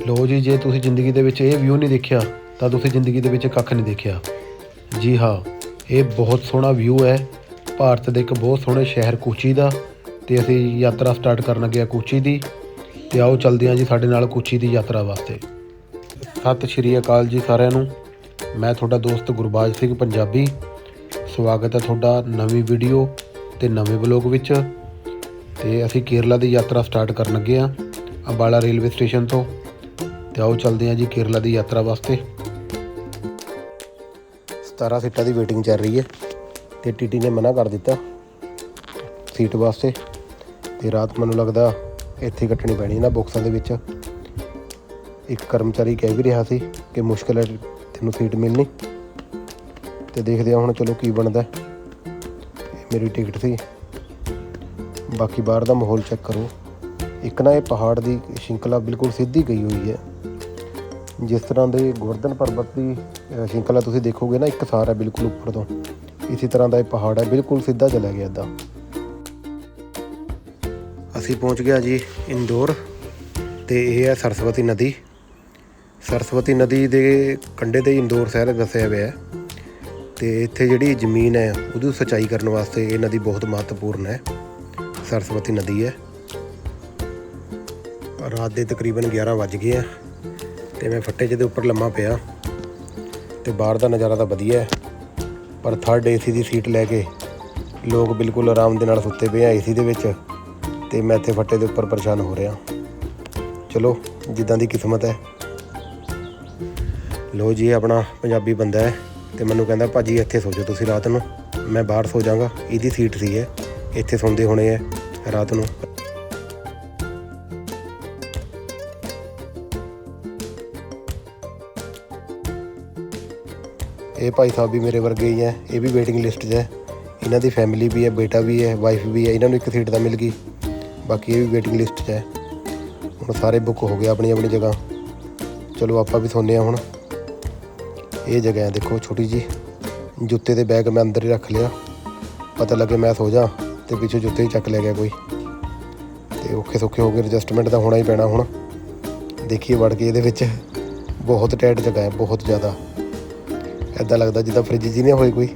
ਲੋ ਜੀ, ਜੇ ਤੁਸੀਂ ਜ਼ਿੰਦਗੀ ਦੇ ਵਿੱਚ ਇਹ ਵਿਊ ਨਹੀਂ ਦੇਖਿਆ, ਤਾਂ ਤੁਸੀਂ ਜ਼ਿੰਦਗੀ ਦੇ ਵਿੱਚ ਕੱਖ ਨਹੀਂ ਦੇਖਿਆ। ਜੀ ਹਾਂ, ਇਹ ਬਹੁਤ ਸੋਹਣਾ ਵਿਊ ਹੈ। ਭਾਰਤ ਦੇ ਇੱਕ ਬਹੁਤ ਸੋਹਣੇ ਸ਼ਹਿਰ ਕੋਚੀ ਦਾ, ਤੇ ਅਸੀਂ ਯਾਤਰਾ ਸਟਾਰਟ ਕਰਨ ਲੱਗੇ ਹਾਂ ਕੋਚੀ ਦੀ। ਤੇ ਆਓ ਚੱਲਦੇ ਹਾਂ ਜੀ ਸਾਡੇ ਨਾਲ ਕੋਚੀ ਦੀ ਯਾਤਰਾ ਵਾਸਤੇ। ਸਤਿ ਸ਼੍ਰੀ ਅਕਾਲ ਜੀ ਸਾਰਿਆਂ ਨੂੰ। ਮੈਂ ਤੁਹਾਡਾ ਦੋਸਤ ਗੁਰਬਾਜ ਸਿੰਘ ਪੰਜਾਬੀ। ਸਵਾਗਤ ਹੈ ਤੁਹਾਡਾ ਨਵੀਂ ਵੀਡੀਓ ਤੇ ਨਵੇਂ ਬਲੌਗ ਵਿੱਚ। ਤੇ ਅਸੀਂ ਕੇਰਲਾ ਦੀ ਯਾਤਰਾ ਸਟਾਰਟ ਕਰਨ ਲੱਗੇ ਹਾਂ। ਅੰਬਾਲਾ ਰੇਲਵੇ ਸਟੇਸ਼ਨ ਤੋਂ। ਤੇ ਆਓ ਚੱਲਦੇ ਹਾਂ ਜੀ ਕੇਰਲਾ ਦੀ ਯਾਤਰਾ ਵਾਸਤੇ। 17 ਸੀਟਾਂ ਦੀ ਵੇਟਿੰਗ ਚੱਲ ਰਹੀ ਹੈ ਤੇ ਟੀਟੀ ਨੇ ਮਨਾ ਕਰ ਦਿੱਤਾ ਸੀਟ ਵਾਸਤੇ ਤੇ ਰਾਤ ਮੈਨੂੰ ਲੱਗਦਾ ਇੱਥੇ ਕੱਟਣੀ ਪੈਣੀ ਨਾ ਬਾਕਸਾਂ ਦੇ ਵਿੱਚ। ਇੱਕ ਕਰਮਚਾਰੀ ਕਹਿ ਵੀ ਰਿਹਾ ਸੀ ਕਿ ਮੁਸ਼ਕਲ ਹੈ ਤੈਨੂੰ ਸੀਟ ਮਿਲਣੀ। ਤੇ ਦੇਖਦੇ ਹਾਂ ਹੁਣ ਚਲੋ ਕੀ ਬਣਦਾ ਮੇਰੀ ਟਿਕਟ ਸੀ। ਬਾਕੀ ਬਾਹਰ ਦਾ ਮਾਹੌਲ ਚੈੱਕ ਕਰੋ। ਇੱਕ ਨਾ ਇਹ ਪਹਾੜ ਦੀ ਸ਼ਿੰਕਲਾ ਬਿਲਕੁਲ ਸਿੱਧੀ ਗਈ ਹੋਈ ਹੈ। ਜਿਸ ਤਰ੍ਹਾਂ ਦੇ ਗੋਰਧਨ ਪਰਬਤ ਦੀ ਅ, ਸ਼ਿੰਕਲਾ ਤੁਸੀਂ ਦੇਖੋਗੇ ਨਾ ਇੱਕ ਸਾਰ ਹੈ ਬਿਲਕੁਲ ਉੱਪਰ ਤੋਂ। ਇਸੇ ਤਰ੍ਹਾਂ ਦਾ ਇਹ ਪਹਾੜ ਹੈ ਬਿਲਕੁਲ ਸਿੱਧਾ ਚਲਾ ਗਿਆ ਇੱਦਾਂ। ਅਸੀਂ ਪਹੁੰਚ ਗਿਆ ਜੀ ਇੰਦੌਰ ਤੇ ਇਹ ਹੈ ਸਰਸਵਤੀ ਨਦੀ। ਸਰਸਵਤੀ ਨਦੀ ਦੇ ਕੰਢੇ ਤੇ ਇੰਦੌਰ ਸ਼ਹਿਰ ਦੱਸਿਆ ਹੋਇਆ ਹੈ ਤੇ ਇੱਥੇ ਜਿਹੜੀ ਜ਼ਮੀਨ ਹੈ ਉਹਦੀ ਸਿੰਚਾਈ ਕਰਨ ਵਾਸਤੇ ਇਹ ਨਦੀ ਬਹੁਤ ਮਹੱਤਵਪੂਰਨ ਹੈ। ਸਰਸਵਤੀ ਨਦੀ ਹੈ। ਰਾਤ ਦੇ ਤਕਰੀਬਨ 11 ਵੱਜ ਗਏ ਆ। ਤੇ ਮੈਂ ਫੱਟੇ ਜਿਹਦੇ ਉੱਪਰ ਲੰਮਾ ਪਿਆ ਤੇ ਬਾਹਰ ਦਾ ਨਜ਼ਾਰਾ ਤਾਂ ਵਧੀਆ ਹੈ। ਪਰ ਥਰਡ ਏਸੀ ਦੀ ਸੀਟ ਲੈ ਕੇ ਲੋਕ ਬਿਲਕੁਲ ਆਰਾਮ ਦੇ ਨਾਲ ਸੁੱਤੇ ਪਏ ਆ ਏਸੀ ਦੇ ਵਿੱਚ ਤੇ ਮੈਂ ਇੱਥੇ ਫੱਟੇ ਦੇ ਉੱਪਰ ਪਰੇਸ਼ਾਨ ਹੋ ਰਿਹਾ। ਚਲੋ, ਜਿੱਦਾਂ ਦੀ ਕਿਸਮਤ ਹੈ। ਲੋ ਜੀ ਆਪਣਾ ਪੰਜਾਬੀ ਬੰਦਾ ਹੈ ਤੇ ਮੈਨੂੰ ਕਹਿੰਦਾ, ਭਾਜੀ, ਇੱਥੇ ਸੋ ਜਾਓ ਤੁਸੀਂ ਰਾਤ ਨੂੰ। ਮੈਂ ਬਾਹਰ ਸੋ ਜਾਵਾਂਗਾ। ਇਹਦੀ ਸੀਟ ਸੀ ਹੈ ਇੱਥੇ ਸੌਂਦੇ ਹੋਣੇ ਹੈ ਰਾਤ ਨੂੰ। ਇਹ ਭਾਈ ਸਾਹਿਬ ਵੀ ਮੇਰੇ ਵਰਗੇ ਹੀ ਹੈ, ਇਹ ਵੀ ਵੇਟਿੰਗ ਲਿਸਟ 'ਚ ਹੈ। ਇਹਨਾਂ ਦੀ ਫੈਮਿਲੀ ਵੀ ਹੈ, ਬੇਟਾ ਵੀ ਹੈ ਵਾਈਫ ਵੀ ਹੈ, ਇਹਨਾਂ ਨੂੰ ਇੱਕ ਸੀਟ ਤਾਂ ਮਿਲ ਗਈ। ਬਾਕੀ ਇਹ ਵੀ ਵੇਟਿੰਗ ਲਿਸਟ 'ਚ ਹੈ। ਹੁਣ ਸਾਰੇ ਬੁੱਕ ਹੋ ਗਏ ਆਪਣੀ ਆਪਣੀ ਜਗ੍ਹਾ। ਚਲੋ ਆਪਾਂ ਵੀ ਸੌਂਦੇ ਹਾਂ ਹੁਣ। ਇਹ ਜਗ੍ਹਾ ਹੈ ਦੇਖੋ ਛੋਟੀ ਜੀ ਜੁੱਤੇ ਦੇ ਬੈਗ ਮੈਂ ਅੰਦਰ ਹੀ ਰੱਖ ਲਿਆ। ਪਤਾ ਲੱਗੇ ਮੈਂ ਸੋ ਜਾ ਤੇ ਪਿੱਛੇ ਜੁੱਤੇ ਹੀ ਚੱਕ ਲੈ ਗਿਆ ਕੋਈ। ਤੇ ਔਖੇ ਸੌਖੇ ਹੋ ਕੇ ਐਡਜਸਟਮੈਂਟ ਤਾਂ ਹੋਣਾ ਹੀ ਪੈਣਾ ਹੁਣ। ਦੇਖੀਏ ਵੜ ਕੇ ਇਹਦੇ ਵਿੱਚ। ਬਹੁਤ ਟਾਈਟ ਜਗ੍ਹਾ ਹੈ, ਬਹੁਤ ਜ਼ਿਆਦਾ। ਐਦਾਂ ਲੱਗਦਾ ਜਿੱਦਾਂ ਫ੍ਰਿਜ ਜੀ ਨਹੀਂ ਹੋਈ ਕੋਈ।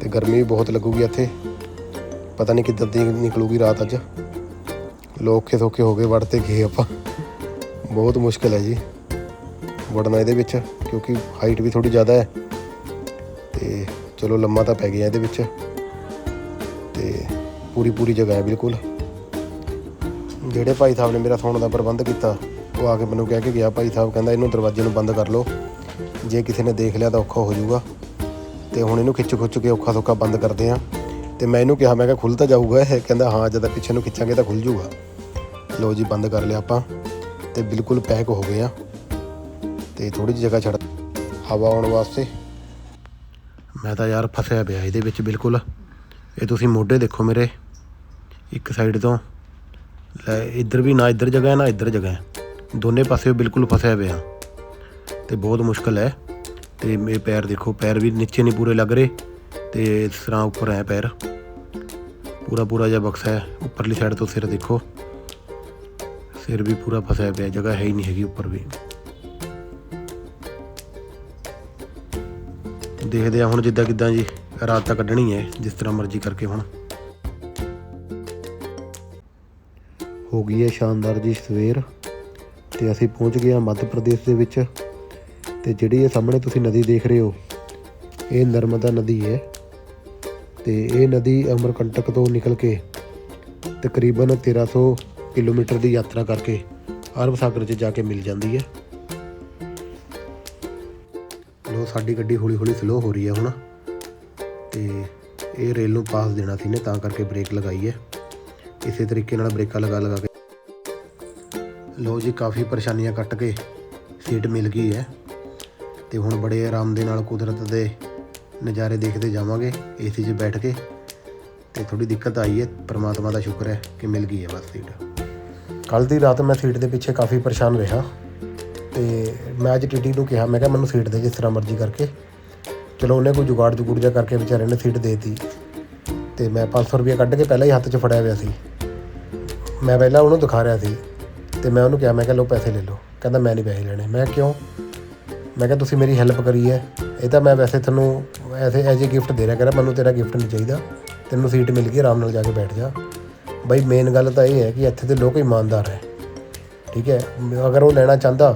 ਤੇ ਗਰਮੀ ਵੀ ਬਹੁਤ ਲੱਗੂਗੀ ਇੱਥੇ। ਪਤਾ ਨਹੀਂ ਕਿੱਦਾਂ ਦੀ ਨਿਕਲੂਗੀ ਰਾਤ ਅੱਜ। ਲੋਕ ਔਖੇ ਸੌਖੇ ਹੋ ਗਏ ਵੜ ਤੇ ਗਏ ਆਪਾਂ। ਬਹੁਤ ਮੁਸ਼ਕਲ ਹੈ ਜੀ। ਵੜਨਾ ਇਹਦੇ ਵਿੱਚ, ਕਿਉਂਕਿ ਹਾਈਟ ਵੀ ਥੋੜੀ ਜ਼ਿਆਦਾ ਹੈ। ਤੇ ਚਲੋ ਲੰਮਾ ਤਾਂ ਪੈ ਗਿਆ ਇਹਦੇ ਵਿੱਚ। ਤੇ ਪੂਰੀ ਪੂਰੀ ਜਗ੍ਹਾ ਹੈ ਬਿਲਕੁਲ। ਜਿਹੜੇ ਭਾਈ ਸਾਹਿਬ ਨੇ ਮੇਰਾ ਸੌਣ ਦਾ ਪ੍ਰਬੰਧ ਕੀਤਾ, ਉਹ ਆ ਕੇ ਮੈਨੂੰ ਕਹਿ ਕੇ ਗਿਆ, ਭਾਈ ਸਾਹਿਬ ਕਹਿੰਦਾ ਇਹਨੂੰ ਦਰਵਾਜ਼ੇ ਨੂੰ ਬੰਦ ਕਰ ਲਓ। ਜੇ ਕਿਸੇ ਨੇ ਦੇਖ ਲਿਆ ਤਾਂ ਔਖਾ ਹੋ ਜਾਊਗਾ। ਤੇ ਹੁਣ ਇਹਨੂੰ ਖਿੱਚ ਖੁੱਚ ਕੇ ਔਖਾ ਸੌਖਾ ਬੰਦ ਕਰਦੇ ਆ। ਤੇ ਮੈਂ ਇਹਨੂੰ ਕਿਹਾ, ਮੈਂ ਕਿਹਾ ਖੁੱਲ ਤਾਂ ਜਾਊਗਾ ਇਹ। ਕਹਿੰਦਾ, ਹਾਂ, ਜਦੋਂ ਪਿੱਛੇ ਨੂੰ ਖਿੱਚਾਂਗੇ ਤਾਂ ਖੁੱਲ ਜਾਊਗਾ। ਲੋ ਜੀ, ਬੰਦ ਕਰ ਲਿਆ ਆਪਾਂ। ਤੇ ਬਿਲਕੁਲ ਪੈਕ ਹੋ ਗਏ ਆ। ਤੇ ਥੋੜੀ ਜਿਹੀ ਜਗ੍ਹਾ ਛੱਡ ਹਵਾ ਆਉਣ ਵਾਸਤੇ। ਮੈਂ ਤਾਂ ਯਾਰ ਫਸਿਆ ਪਿਆ ਇਹਦੇ ਵਿੱਚ ਬਿਲਕੁਲ। ਇਹ ਤੁਸੀਂ ਮੋਢੇ ਦੇਖੋ ਮੇਰੇ। ਇੱਕ ਸਾਈਡ ਤੋਂ। ਲੈ, ਇੱਧਰ ਵੀ ਨਾ ਇੱਧਰ ਜਗ੍ਹਾ ਹੈ ਨਾ ਇੱਧਰ ਜਗ੍ਹਾ। ਹੈ ਦੋਨੇ ਪਾਸੇ ਬਿਲਕੁਲ ਫਸਿਆ ਪਿਆ। ਤੇ ਬਹੁਤ ਮੁਸ਼ਕਲ ਹੈ। ਤੇ ਮੇਰੇ ਪੈਰ ਦੇਖੋ, ਪੈਰ ਵੀ ਨੀਚੇ ਨਹੀਂ ਪੂਰੇ ਲੱਗ ਰਹੇ। ਤੇ ਇਸ ਤਰ੍ਹਾਂ ਉੱਪਰ ਹੈ ਪੈਰ। ਪੂਰਾ ਪੂਰਾ ਜਿਹਾ ਬਕਸਾ ਹੈ। ਉੱਪਰਲੀ ਸਾਈਡ ਤੋਂ ਸਿਰ ਦੇਖੋ। ਸਿਰ ਵੀ ਪੂਰਾ ਫਸਿਆ ਪਿਆ, ਜਗ੍ਹਾ ਹੈ ਹੀ ਨਹੀਂ ਹੈਗੀ ਉੱਪਰ ਵੀ। ਦੇਖਦੇ ਆ ਹੁਣ ਜਿੱਦਾਂ ਕਿੱਦਾਂ ਜੀ ਰਾਤ ਤਾਂ ਕੱਢਣੀ ਹੈ, ਜਿਸ ਤਰ੍ਹਾਂ ਮਰਜ਼ੀ ਕਰਕੇ ਹੁਣ। ਹੋ ਗਈ ਹੈ ਸ਼ਾਨਦਾਰ ਜੀ ਸਵੇਰ। ਤੇ ਅਸੀਂ ਪਹੁੰਚ ਗਏ ਹਾਂ ਮੱਧ ਪ੍ਰਦੇਸ਼ ਦੇ ਵਿੱਚ। ਤੇ ਜਿਹੜੀ ਇਹ ਸਾਹਮਣੇ ਤੁਸੀਂ ਨਦੀ ਦੇਖ ਰਹੇ ਹੋ, ਇਹ ਨਰਮਦਾ ਨਦੀ ਹੈ। ਤੇ ਇਹ ਨਦੀ ਅਮਰਕੰਟਕ ਤੋਂ ਨਿਕਲ ਕੇ ਤਕਰੀਬਨ 1300 ਕਿਲੋਮੀਟਰ ਦੀ ਯਾਤਰਾ ਕਰਕੇ ਅਰਬ ਸਾਗਰ 'ਚ ਜਾ ਕੇ ਮਿਲ ਜਾਂਦੀ ਹੈ। ਲੋ, ਸਾਡੀ ਗੱਡੀ ਹੌਲੀ ਹੌਲੀ ਸਲੋ ਹੋ ਰਹੀ ਹੈ ਹੁਣ। ਤੇ ਇਹ ਰੇਲ ਨੂੰ ਪਾਸ ਦੇਣਾ ਸੀ ਨੇ ਤਾਂ ਕਰਕੇ ਬ੍ਰੇਕ ਲਗਾਈ ਹੈ। ਇਸੇ ਤਰੀਕੇ ਨਾਲ ਬ੍ਰੇਕਾਂ ਲਗਾ ਲਗਾ ਕੇ। ਲੋ ਜੀ, ਕਾਫੀ ਪਰੇਸ਼ਾਨੀਆਂ ਕੱਟ ਕੇ ਸੀਟ ਮਿਲ ਗਈ ਹੈ। ਤੇ ਹੁਣ ਬੜੇ ਆਰਾਮ ਦੇ ਨਾਲ ਕੁਦਰਤ ਦੇ ਨਜ਼ਾਰੇ ਦੇਖਦੇ ਜਾਵਾਂਗੇ ਏਸੀ 'ਚ ਬੈਠ ਕੇ। ਤੇ ਥੋੜੀ ਦਿੱਕਤ ਆਈ ਹੈ, ਪਰਮਾਤਮਾ ਦਾ ਸ਼ੁਕਰ ਹੈ ਕਿ ਮਿਲ ਗਈ ਹੈ ਬਸ ਸੀਟ। ਕੱਲ ਦੀ ਰਾਤ ਮੈਂ ਸੀਟ ਦੇ ਪਿੱਛੇ ਕਾਫੀ ਪਰੇਸ਼ਾਨ ਰਿਹਾ ਤੇ ਮੈਂ ਅੱਜ ਟੀਟੀ ਨੂੰ ਕਿਹਾ, ਮੈਂ ਕਿਹਾ ਮੈਨੂੰ ਸੀਟ ਦੇ ਜਿਸ ਤਰ੍ਹਾਂ ਮਰਜ਼ੀ ਕਰਕੇ। ਚਲੋ ਉਹਨੇ ਕੋਈ ਜੁਗਾੜ ਜੁਗੂੜ ਜਿਹਾ ਕਰਕੇ ਵਿਚਾਰੇ ਨੇ ਸੀਟ ਦੇਤੀ। ਤੇ ਮੈਂ 500 ਰੁਪਏ ਕੱਢ ਕੇ ਪਹਿਲਾਂ ਹੀ ਹੱਥ 'ਚ ਫੜਿਆ ਹੋਇਆ ਸੀ। ਮੈਂ ਪਹਿਲਾਂ ਉਹਨੂੰ ਦਿਖਾ ਰਿਹਾ ਸੀ ਤੇ ਮੈਂ ਉਹਨੂੰ ਕਿਹਾ, ਮੈਂ ਕਿਹਾ ਲਓ ਪੈਸੇ ਲੈ ਲਓ। ਕਹਿੰਦਾ, ਮੈਂ ਨਹੀਂ ਪੈਸੇ ਲੈਣੇ। ਮੈਂ ਕਿਉਂ? ਮੈਂ ਕਿਹਾ, ਤੁਸੀਂ ਮੇਰੀ ਹੈਲਪ ਕਰੀ ਹੈ। ਇਹ ਤਾਂ ਮੈਂ ਵੈਸੇ ਤੁਹਾਨੂੰ ਐਸੇ ਐਜ ਏ ਗਿਫਟ ਦੇ ਰਿਹਾ ਕਰਾਂ, ਮੈਨੂੰ ਤੇਰਾ ਗਿਫਟ ਨਹੀਂ ਚਾਹੀਦਾ। ਤੈਨੂੰ ਸੀਟ ਮਿਲ ਗਈ, ਆਰਾਮ ਨਾਲ ਜਾ ਕੇ ਬੈਠ ਜਾ। ਬਈ ਮੇਨ ਗੱਲ ਤਾਂ ਇਹ ਹੈ ਕਿ ਇੱਥੇ ਦੇ ਲੋਕ ਇਮਾਨਦਾਰ ਹੈ। ਠੀਕ ਹੈ, ਅਗਰ ਉਹ ਲੈਣਾ ਚਾਹੁੰਦਾ,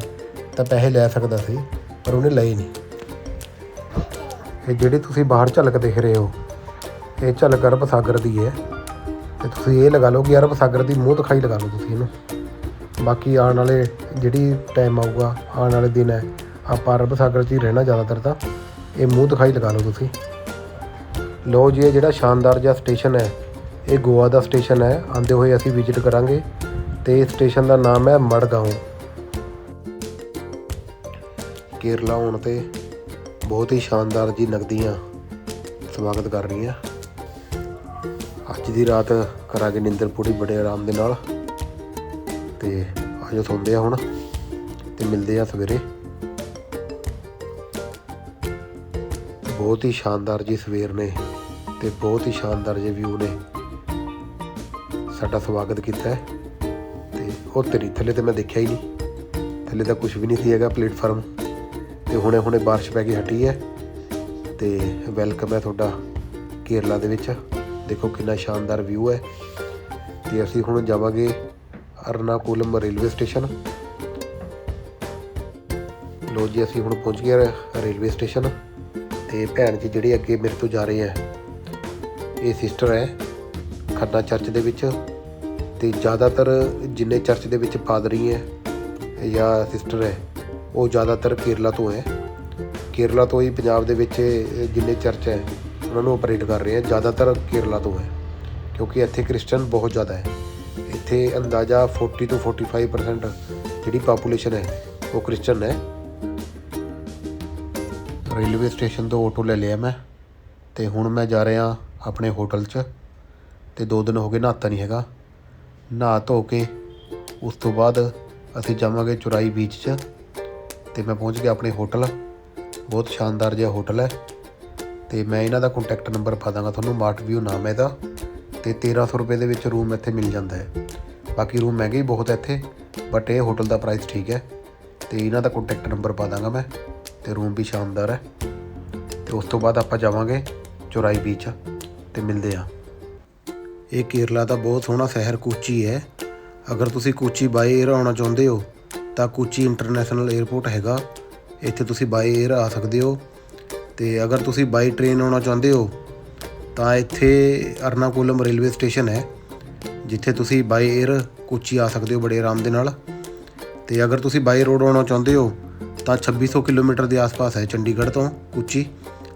ਤਾਂ ਪੈਸੇ ਲੈ ਸਕਦਾ ਸੀ, ਪਰ ਉਹਨੇ ਲਏ ਨਹੀਂ। ਇਹ ਜਿਹੜੀ ਤੁਸੀਂ ਬਾਹਰ ਝਲਕ ਦੇਖ ਰਹੇ ਹੋ, ਇਹ ਝਲਕ ਅਰਬ ਸਾਗਰ ਦੀ ਹੈ। ਤੇ ਤੁਸੀਂ ਇਹ ਲਗਾ ਲਓ ਕਿ ਅਰਬ ਸਾਗਰ ਦੀ ਮੂੰਹ ਦਿਖਾਈ ਲਗਾ ਲਓ ਤੁਸੀਂ ਇਹਨੂੰ। ਬਾਕੀ ਆਉਣ ਵਾਲੇ ਜਿਹੜੀ ਟਾਈਮ ਆਊਗਾ, ਆਉਣ ਵਾਲੇ ਦਿਨ ਹੈ ਆਪਾਂ ਅਰਬ ਸਾਗਰ 'ਚ ਹੀ ਰਹਿਣਾ ਜ਼ਿਆਦਾਤਰ ਤਾਂ। ਇਹ ਮੂੰਹ ਦਿਖਾਈ ਲਗਾ ਲਓ ਤੁਸੀਂ। ਲੋ ਜੀ, ਇਹ ਜਿਹੜਾ ਸ਼ਾਨਦਾਰ ਜਿਹਾ ਸਟੇਸ਼ਨ ਹੈ, ਇਹ ਗੋਆ ਦਾ ਸਟੇਸ਼ਨ ਹੈ। ਆਂਦੇ ਹੋਏ ਅਸੀਂ ਵਿਜ਼ਿਟ ਕਰਾਂਗੇ ਤੇ ਇਸ ਸਟੇਸ਼ਨ ਦਾ ਨਾਮ ਹੈ ਮੜਗਾਉਂ। ਕੇਰਲਾ ਆਉਣ ਤੇ ਬਹੁਤ ਹੀ ਸ਼ਾਨਦਾਰ ਜੀ ਨਗਦੀਆਂ ਸਵਾਗਤ ਕਰ ਰਹੀਆਂ ਅੱਜ ਦੀ ਰਾਤ ਕਰਾਂਗੇ ਨਿੰਦਰ ਪੂਰੀ ਬੜੇ ਆਰਾਮ ਦੇ ਨਾਲ। ਤੇ ਆਜੋ ਸੌਂਦੇ ਆ ਹੁਣ ਤੇ ਮਿਲਦੇ ਆ ਸਵੇਰੇ। ਬਹੁਤ ਹੀ ਸ਼ਾਨਦਾਰ ਜੀ ਸਵੇਰ ਨੇ ਤੇ ਬਹੁਤ ਹੀ ਸ਼ਾਨਦਾਰ ਜੇ ਵਿਊ ਨੇ। ਸਾਡਾ ਸਵਾਗਤ ਕੀਤਾ ਹੈ। ਤੇ ਉਹ ਤੇਰੀ ਥੱਲੇ ਤੇ ਮੈਂ ਦੇਖਿਆ ਹੀ ਨਹੀਂ। ਥੱਲੇ ਤਾਂ ਕੁਝ ਵੀ ਨਹੀਂ ਸੀ ਹੈਗਾ ਪਲੇਟਫਾਰਮ। ਤੇ ਹੁਣੇ ਹੁਣੇ ਬਾਰਿਸ਼ ਪੈ ਕੇ ਹਟੀ ਹੈ। ਤੇ ਵੈਲਕਮ ਹੈ ਤੁਹਾਡਾ ਕੇਰਲਾ ਦੇ ਵਿੱਚ। ਦੇਖੋ ਕਿੰਨਾ ਸ਼ਾਨਦਾਰ ਵਿਊ ਹੈ। ਤੇ ਅਸੀਂ ਹੁਣ ਜਾਵਾਂਗੇ ਅਰਨਾਕੁਲਮ ਰੇਲਵੇ ਸਟੇਸ਼ਨ। ਲੋ ਜੀ, ਅਸੀਂ ਹੁਣ ਪਹੁੰਚ ਗਏ ਰੇਲਵੇ ਸਟੇਸ਼ਨ। ਤੇ ਭੈਣ ਜੀ ਜਿਹੜੇ ਅੱਗੇ ਮੇਰੇ ਤੋਂ ਜਾ ਰਹੇ ਹੈ ਇਹ ਸਿਸਟਰ ਹੈ, ਖੰਨਾ ਚਰਚ ਦੇ ਵਿੱਚ ਤੇ ਜ਼ਿਆਦਾਤਰ ਜਿੰਨੇ ਚਰਚ ਦੇ ਵਿੱਚ ਪਾਦਰੀ ਹੈ ਜਾਂ ਸਿਸਟਰ ਹੈ, ਉਹ ਜ਼ਿਆਦਾਤਰ ਕੇਰਲਾ ਤੋਂ ਹੈ। ਕੇਰਲਾ ਤੋਂ ਹੀ ਪੰਜਾਬ ਦੇ ਵਿੱਚ ਜਿੰਨੇ ਚਰਚ ਹੈ, ਉਹਨਾਂ ਨੂੰ ਆਪਰੇਟ ਕਰ ਰਹੇ ਹੈ ਜ਼ਿਆਦਾਤਰ ਕੇਰਲਾ ਤੋਂ ਹੈ, ਕਿਉਂਕਿ ਇੱਥੇ ਕ੍ਰਿਸਚੀਅਨ ਬਹੁਤ ਜ਼ਿਆਦਾ ਹੈ। ਇੱਥੇ ਅੰਦਾਜ਼ਾ 40 ਤੋਂ 45% ਜਿਹੜੀ ਪਾਪੂਲੇਸ਼ਨ ਹੈ, ਉਹ ਕ੍ਰਿਸਚੀਅਨ ਹੈ। ਰੇਲਵੇ ਸਟੇਸ਼ਨ ਤੋਂ ਆਟੋ ਲੈ ਲਿਆ ਮੈਂ ਤੇ ਹੁਣ ਮੈਂ ਜਾ ਰਿਹਾ ਆਪਣੇ ਹੋਟਲ 'ਚ ਤੇ ਦੋ ਦਿਨ ਹੋ ਗਏ ਨਹਾਤਾ ਨਹੀਂ ਹੈਗਾ। ਨਹਾ ਧੋ ਕੇ ਉਸ ਤੋਂ ਬਾਅਦ ਅਸੀਂ ਜਾਵਾਂਗੇ ਚੁਰਾਈ ਬੀਚ 'ਚ ਤੇ ਮੈਂ ਪਹੁੰਚ ਗਿਆ ਆਪਣੇ ਹੋਟਲ। ਬਹੁਤ ਸ਼ਾਨਦਾਰ ਜਿਹਾ ਹੋਟਲ ਹੈ ਤੇ ਮੈਂ ਇਹਨਾਂ ਦਾ ਕੰਟੈਕਟ ਨੰਬਰ ਪਾ ਦਾਂਗਾ ਤੁਹਾਨੂੰ ਮਾਰਟ ਵਿਊ ਨਾਮ ਹੈ ਇਹਦਾ। ਤੇ 1300 ਰੁਪਏ ਦੇ ਵਿੱਚ ਰੂਮ ਇੱਥੇ ਮਿਲ ਜਾਂਦਾ ਹੈ। ਬਾਕੀ ਰੂਮ ਮਹਿੰਗੇ ਹੀ ਬਹੁਤ ਹੈ ਇੱਥੇ ਬਟ ਇਹ ਹੋਟਲ ਦਾ ਪ੍ਰਾਈਸ ਠੀਕ ਹੈ ਤੇ ਇਹਨਾਂ ਦਾ ਕੰਟੈਕਟ ਨੰਬਰ ਪਾ ਦਾਂਗਾ ਮੈਂ। ਤੇ ਰੂਮ ਵੀ ਸ਼ਾਨਦਾਰ ਹੈ। ਤੇ ਉਸ ਤੋਂ ਬਾਅਦ ਆਪਾਂ ਜਾਵਾਂਗੇ ਚੋਰਾਈ ਬੀਚ ਤੇ ਮਿਲਦੇ ਆ ਇਹ ਕੇਰਲਾ ਦਾ ਬਹੁਤ ਸੋਹਣਾ ਸ਼ਹਿਰ ਕੋਚੀ ਹੈ। ਅਗਰ ਤੁਸੀਂ ਕੋਚੀ ਬਾਈ ਏਅਰ ਆਉਣਾ ਚਾਹੁੰਦੇ ਹੋ, ਤਾਂ ਕੋਚੀ ਇੰਟਰਨੈਸ਼ਨਲ 에ਅਰਪੋਰਟ ਹੈਗਾ। ਇੱਥੇ ਤੁਸੀਂ ਬਾਈ ਏਅਰ ਆ ਸਕਦੇ ਹੋ। ਤੇ ਅਗਰ ਤੁਸੀਂ ਬਾਈ ਟ੍ਰੇਨ ਆਉਣਾ ਚਾਹੁੰਦੇ ਹੋ, ਤਾਂ ਇੱਥੇ ਅਰਨਾਕੁਲਮ ਰੇਲਵੇ ਸਟੇਸ਼ਨ ਹੈ, ਜਿੱਥੇ ਤੁਸੀਂ ਬਾਈ ਏਅਰ ਕੁਚੀ ਆ ਸਕਦੇ ਹੋ ਬੜੇ ਆਰਾਮ ਦੇ ਨਾਲ। ਤੇ ਅਗਰ ਤੁਸੀਂ ਬਾਈ ਰੋਡ ਆਉਣਾ ਚਾਹੁੰਦੇ ਹੋ ਤਾਂ 2600 ਕਿਲੋਮੀਟਰ ਦੇ ਆਸ-ਪਾਸ ਹੈ ਚੰਡੀਗੜ੍ਹ ਤੋਂ ਉੱਚੀ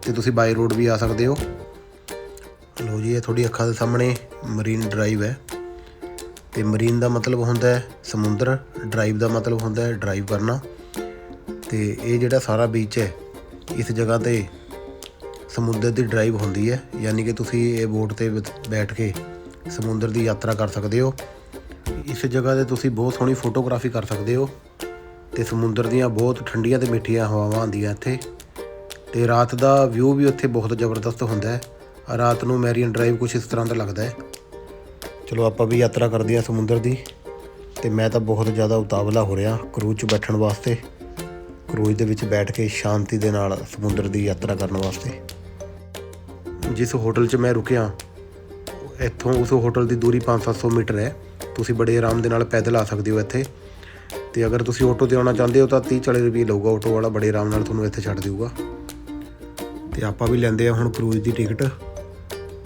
ਤੇ ਤੁਸੀਂ ਬਾਈ ਰੋਡ ਵੀ ਆ ਸਕਦੇ ਹੋ। ਲੋ ਜੀ, ਇਹ ਤੁਹਾਡੀ ਅੱਖਾਂ ਦੇ ਸਾਹਮਣੇ ਮਰੀਨ ਡਰਾਈਵ ਹੈ। ਤੇ ਮਰੀਨ ਦਾ ਮਤਲਬ ਹੁੰਦਾ ਹੈ ਸਮੁੰਦਰ ਡਰਾਈਵ ਦਾ ਮਤਲਬ ਹੁੰਦਾ ਹੈ ਡਰਾਈਵ ਕਰਨਾ। ਤੇ ਇਹ ਜਿਹੜਾ ਸਾਰਾ ਬੀਚ ਹੈ, ਇਸ ਜਗ੍ਹਾ ਤੇ ਸਮੁੰਦਰ ਦੀ ਡਰਾਈਵ ਹੁੰਦੀ ਹੈ। ਯਾਨੀ ਕਿ ਤੁਸੀਂ ਇਹ ਬੋਟ ਤੇ ਬੈਠ- ਬੈਠ ਕੇ ਸਮੁੰਦਰ ਦੀ ਯਾਤਰਾ ਕਰ ਸਕਦੇ ਹੋ। ਇਸ ਜਗ੍ਹਾ ਤੇ ਤੁਸੀਂ ਬਹੁਤ ਸੋਹਣੀ ਫੋਟੋਗ੍ਰਾਫੀ ਕਰ ਸਕਦੇ ਹੋ। ਤੇ ਸਮੁੰਦਰ ਦੀਆਂ ਬਹੁਤ ਠੰਡੀਆਂ ਤੇ ਮਿੱਠੀਆਂ ਹਵਾਵਾਂ ਆਉਂਦੀਆਂ ਇੱਥੇ। ਤੇ ਰਾਤ ਦਾ ਵਿਊ ਵੀ ਉੱਥੇ ਬਹੁਤ ਜ਼ਬਰਦਸਤ ਹੁੰਦਾ ਹੈ। ਰਾਤ ਨੂੰ ਮੈਰੀਨ ਡਰਾਈਵ ਕੁਝ ਇਸ ਤਰ੍ਹਾਂ ਦਾ ਲੱਗਦਾ ਹੈ। ਚਲੋ ਆਪਾਂ ਵੀ ਯਾਤਰਾ ਕਰਦੇ ਹਾਂ ਸਮੁੰਦਰ ਦੀ। ਤੇ ਮੈਂ ਤਾਂ ਬਹੁਤ ਜ਼ਿਆਦਾ ਉਤਾਵਲਾ ਹੋ ਰਿਹਾ ਕਰੂਜ਼ 'ਚ ਬੈਠਣ ਵਾਸਤੇ। ਕਰੂਜ਼ ਦੇ ਵਿੱਚ ਬੈਠ ਕੇ ਸ਼ਾਂਤੀ ਦੇ ਨਾਲ ਸਮੁੰਦਰ ਦੀ ਯਾਤਰਾ ਕਰਨ ਵਾਸਤੇ। ਜਿਸ ਹੋਟਲ 'ਚ ਮੈਂ ਰੁਕਿਆ, ਇੱਥੋਂ ਉਸ ਹੋਟਲ ਦੀ ਦੂਰੀ 5-700 ਮੀਟਰ ਹੈ। ਤੁਸੀਂ ਬੜੇ ਆਰਾਮ ਦੇ ਨਾਲ ਪੈਦਲ ਆ ਸਕਦੇ ਹੋ ਇੱਥੇ। ਤੇ ਅਗਰ ਤੁਸੀਂ ਆਟੋ ਤੇ ਆਉਣਾ ਚਾਹੁੰਦੇ ਹੋ ਤਾਂ 30-40 ਰੁਪਏ ਲਊਗਾ ਆਟੋ ਵਾਲਾ, ਬੜੇ ਆਰਾਮ ਨਾਲ ਤੁਹਾਨੂੰ ਇੱਥੇ ਛੱਡ ਦੇਊਗਾ। ਤੇ ਆਪਾਂ ਵੀ ਲੈਂਦੇ ਆ ਹੁਣ ਕਰੂਜ਼ ਦੀ ਟਿਕਟ।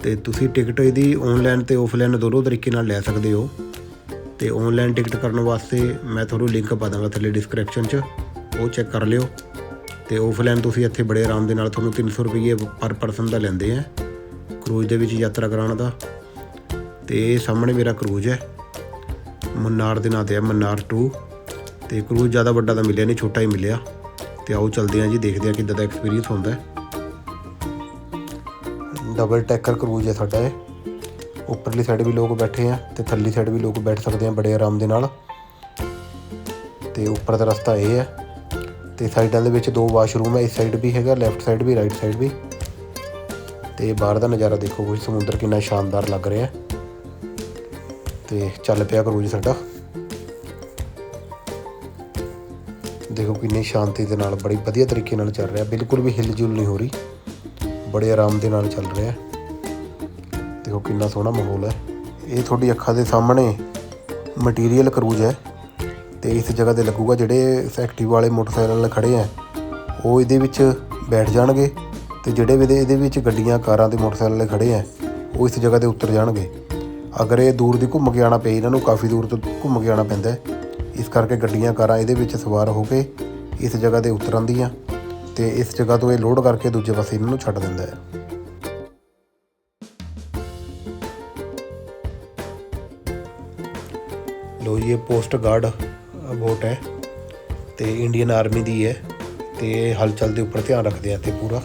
ਤੇ ਤੁਸੀਂ ਟਿਕਟ ਇਹਦੀ ਆਨਲਾਈਨ ਤੇ ਆਫਲਾਈਨ ਦੋਨੋਂ ਤਰੀਕੇ ਨਾਲ ਲੈ ਸਕਦੇ ਹੋ। ਤੇ ਆਨਲਾਈਨ ਟਿਕਟ ਕਰਨ ਵਾਸਤੇ ਮੈਂ ਤੁਹਾਨੂੰ ਲਿੰਕ ਪਾ ਦਾਂਗਾ ਥੱਲੇ ਡਿਸਕ੍ਰਿਪਸ਼ਨ 'ਚ, ਉਹ ਚੈੱਕ ਕਰ ਲਿਓ। ਤੇ ਆਫਲਾਈਨ ਤੁਸੀਂ ਇੱਥੇ ਬੜੇ ਆਰਾਮ ਦੇ ਨਾਲ ਤੁਹਾਨੂੰ 300 ਰੁਪਏ ਪਰ ਪਰਸਨ ਦਾ ਲੈਂਦੇ ਆ, ਕਰੂਜ਼ ਦੇ ਵਿੱਚ ਯਾਤਰਾ ਕਰਾਉਣ ਦਾ। ਤੇ ਇਹ ਸਾਹਮਣੇ ਮੇਰਾ ਕਰੂਜ਼ ਹੈ। ਮਨਾਰ ਦੇ ਨਾਂ ਤੇ ਹੈ, ਮਨਾਰ 2 ਤੇ ਕਰੂਜ਼ ਜ਼ਿਆਦਾ ਵੱਡਾ ਤਾਂ ਮਿਲਿਆ ਨਹੀਂ, ਛੋਟਾ ਹੀ ਮਿਲਿਆ। ਤੇ ਆਓ ਚੱਲਦੇ ਹਾਂ ਜੀ, ਦੇਖਦੇ ਹਾਂ ਕਿੱਦਾਂ ਦਾ ਐਕਸਪੀਰੀਅੰਸ ਹੁੰਦਾ ਹੈ। ਡਬਲ ਟੈਕਰ ਕਰੂਜ਼ ਹੈ ਸਾਡਾ ਇਹ। ਉੱਪਰਲੀ ਸਾਈਡ ਵੀ ਲੋਕ ਬੈਠੇ ਆ ਤੇ ਥੱਲੀ ਸਾਈਡ ਵੀ ਲੋਕ ਬੈਠ ਸਕਦੇ ਆ ਬੜੇ ਆਰਾਮ ਦੇ ਨਾਲ। ਤੇ ਉੱਪਰ ਦਾ ਰਸਤਾ ਇਹ ਹੈ। ਤੇ ਸਾਈਡਾਂ ਦੇ ਵਿੱਚ ਦੋ ਵਾਸ਼ਰੂਮ ਹੈ, ਇਸ ਸਾਈਡ ਵੀ ਹੈਗਾ ਲੈਫਟ ਸਾਈਡ ਵੀ ਰਾਈਟ ਸਾਈਡ ਵੀ। ਤੇ ਬਾਹਰ ਦਾ ਨਜ਼ਾਰਾ ਦੇਖੋ ਕੁਝ ਸਮੁੰਦਰ ਕਿੰਨਾ ਸ਼ਾਨਦਾਰ ਲੱਗ ਰਿਹਾ ਹੈ। ਤੇ ਚੱਲ ਪਿਆ ਕਰੂਜ਼ ਸਾਡਾ। ਦੇਖੋ ਕਿੰਨੀ ਸ਼ਾਂਤੀ ਦੇ ਨਾਲ, ਬੜੀ ਵਧੀਆ ਤਰੀਕੇ ਨਾਲ ਚੱਲ ਰਿਹਾ। ਬਿਲਕੁਲ ਵੀ ਹਿਲਜੁਲ ਨਹੀਂ ਹੋ ਰਹੀ। ਬੜੇ ਆਰਾਮ ਦੇ ਨਾਲ ਚੱਲ ਰਿਹਾ। ਦੇਖੋ ਕਿੰਨਾ ਸੋਹਣਾ ਮਾਹੌਲ ਹੈ। ਇਹ ਤੁਹਾਡੀ ਅੱਖਾਂ ਦੇ ਸਾਹਮਣੇ ਮਟੀਰੀਅਲ ਕਰੂਜ਼ ਹੈ ਤੇ ਇਸ ਜਗ੍ਹਾ ਤੇ ਲੱਗੂਗਾ ਜਿਹੜੇ ਐਕਟਿਵ ਵਾਲੇ ਮੋਟਰਸਾਈਕਲ ਨਾਲ ਖੜੇ ਆ। ਉਹ ਇਹਦੇ ਵਿੱਚ ਬੈਠ ਜਾਣਗੇ ਤੇ ਜਿਹੜੇ ਵੀ ਇਹਦੇ- ਇਹਦੇ ਵਿੱਚ ਗੱਡੀਆਂ, ਕਾਰਾਂ ਤੇ ਮੋਟਰਸਾਈਕਲ ਵਾਲੇ ਖੜੇ ਆ, ਉਹ ਇਸ ਜਗ੍ਹਾ ਤੇ ਉਤਰ ਜਾਣਗੇ। ਅਗਰ ਇਹ ਦੂਰ ਦੀ ਘੁੰਮ ਕੇ ਆਣਾ ਪਏ, ਇਹਨਾਂ ਨੂੰ ਕਾਫੀ ਦੂਰ ਤੋਂ ਘੁੰਮ ਕੇ ਆਣਾ ਪੈਂਦਾ ਹੈ। ਇਸ ਕਰਕੇ ਗੱਡੀਆਂ ਕਾਰਾਂ ਇਹਦੇ ਵਿੱਚ ਸਵਾਰ ਹੋ ਕੇ ਇਸ ਜਗ੍ਹਾ ਤੇ ਉਤਰ ਆਉਂਦੀਆਂ ਤੇ ਇਸ ਜਗ੍ਹਾ ਤੋਂ ਇਹ ਲੋਡ ਕਰਕੇ ਦੂਜੇ ਪਾਸੇ ਇਹਨਾਂ ਨੂੰ ਛੱਡ ਦਿੰਦਾ ਹੈ। ਲੋ ਜੀ, ਇਹ ਪੋਸਟ ਗਾਰਡ ਬੋਟ ਹੈ ਤੇ ਇੰਡੀਅਨ ਆਰਮੀ ਦੀ ਹੈ ਤੇ ਇਹ ਹਲਚਲ ਦੇ ਉੱਪਰ ਧਿਆਨ ਰੱਖਦੇ ਆ ਤੇ ਪੂਰਾ।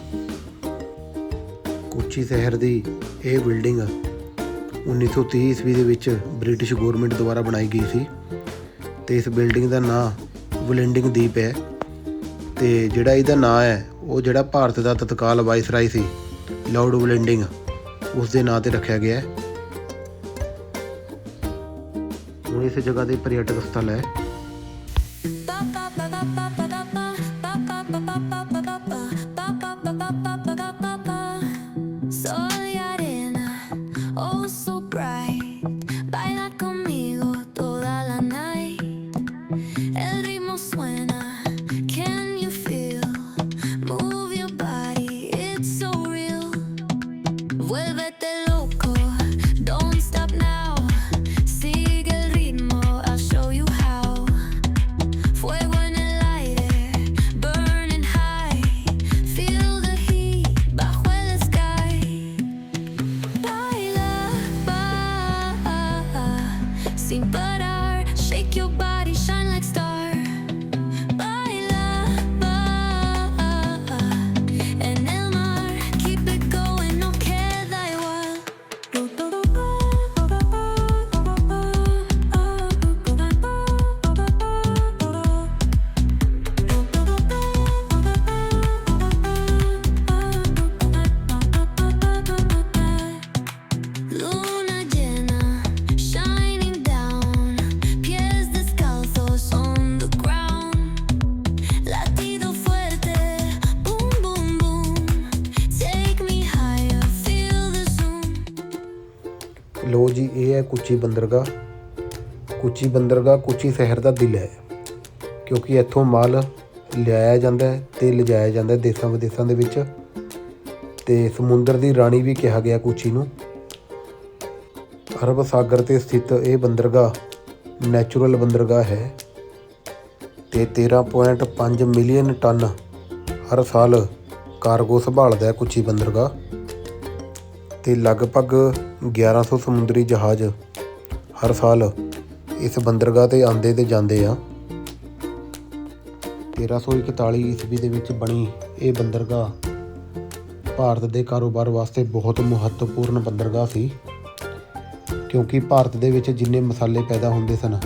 ਕੋਚੀ ਸ਼ਹਿਰ ਦੀ ਇਹ ਬਿਲਡਿੰਗ 1930 ਈਸਵੀ ਦੇ ਵਿੱਚ ਬ੍ਰਿਟਿਸ਼ ਗਵਰਨਮੈਂਟ ਦੁਆਰਾ ਬਣਾਈ ਗਈ ਸੀ। ਤੇ ਇਸ ਬਿਲਡਿੰਗ ਦਾ ਨਾਂ ਵਲਿੰਡਿੰਗ ਦੀਪ ਹੈ। ਤੇ ਜਿਹੜਾ ਇਹਦਾ ਨਾਂ ਹੈ, ਉਹ ਜਿਹੜਾ ਭਾਰਤ ਦਾ ਤਤਕਾਲ ਵਾਇਸਰਾਈ ਸੀ, ਲਾਰਡ ਵਲਿੰਡਿੰਗ, ਉਸ ਦੇ ਨਾਂ ਤੇ ਰੱਖਿਆ ਗਿਆ ਹੈ। ਹੁਣ ਇਸ ਜਗ੍ਹਾ ਦੇ ਪਰਯਟਕ ਸਥਲ ਹੈ। Your body, ਕੁਚੀ ਬੰਦਰਗਾਹ ਕੁਚੀ ਬੰਦਰਗਾਹ ਕੁਚੀ ਸ਼ਹਿਰ ਦਾ ਦਿਲ ਹੈ। ਕਿਉਂਕਿ ਇੱਥੋਂ ਮਾਲ ਲਿਆਇਆ ਜਾਂਦਾ ਹੈ ਤੇ ਲਿਜਾਇਆ ਜਾਂਦਾ ਹੈ ਦੇਸਾਂ ਵਿਦੇਸਾਂ ਦੇ ਵਿੱਚ। ਤੇ ਸਮੁੰਦਰ ਦੀ ਰਾਣੀ ਵੀ ਕਿਹਾ ਗਿਆ ਕੁਚੀ ਨੂੰ। ਅਰਬ ਸਾਗਰ ਤੇ ਸਥਿਤ ਇਹ ਬੰਦਰਗਾਹ ਨੈਚੁਰਲ ਬੰਦਰਗਾਹ ਹੈ। ਤੇ 13.5 ਮਿਲੀਅਨ ਟਨ ਹਰ ਸਾਲ ਕਾਰਗੋ ਸੰਭਾਲਦਾ ਹੈ ਕੁਚੀ ਬੰਦਰਗਾਹ ਤੇ ਲਗਭਗ 1100 ਸਮੁੰਦਰੀ ਜਹਾਜ਼ ਹਰ ਸਾਲ ਇਸ ਬੰਦਰਗਾਹ ਤੇ ਆਉਂਦੇ ਤੇ ਜਾਂਦੇ ਆ। 1341 ਈਸਵੀ ਦੇ ਵਿੱਚ ਬਣੀ ਇਹ ਬੰਦਰਗਾਹ ਭਾਰਤ ਦੇ ਕਾਰੋਬਾਰ ਵਾਸਤੇ ਬਹੁਤ ਮਹੱਤਵਪੂਰਨ ਬੰਦਰਗਾਹ ਸੀ, ਕਿਉਂਕਿ ਭਾਰਤ ਦੇ ਵਿੱਚ ਜਿੰਨੇ ਮਸਾਲੇ ਪੈਦਾ ਹੁੰਦੇ ਸਨ,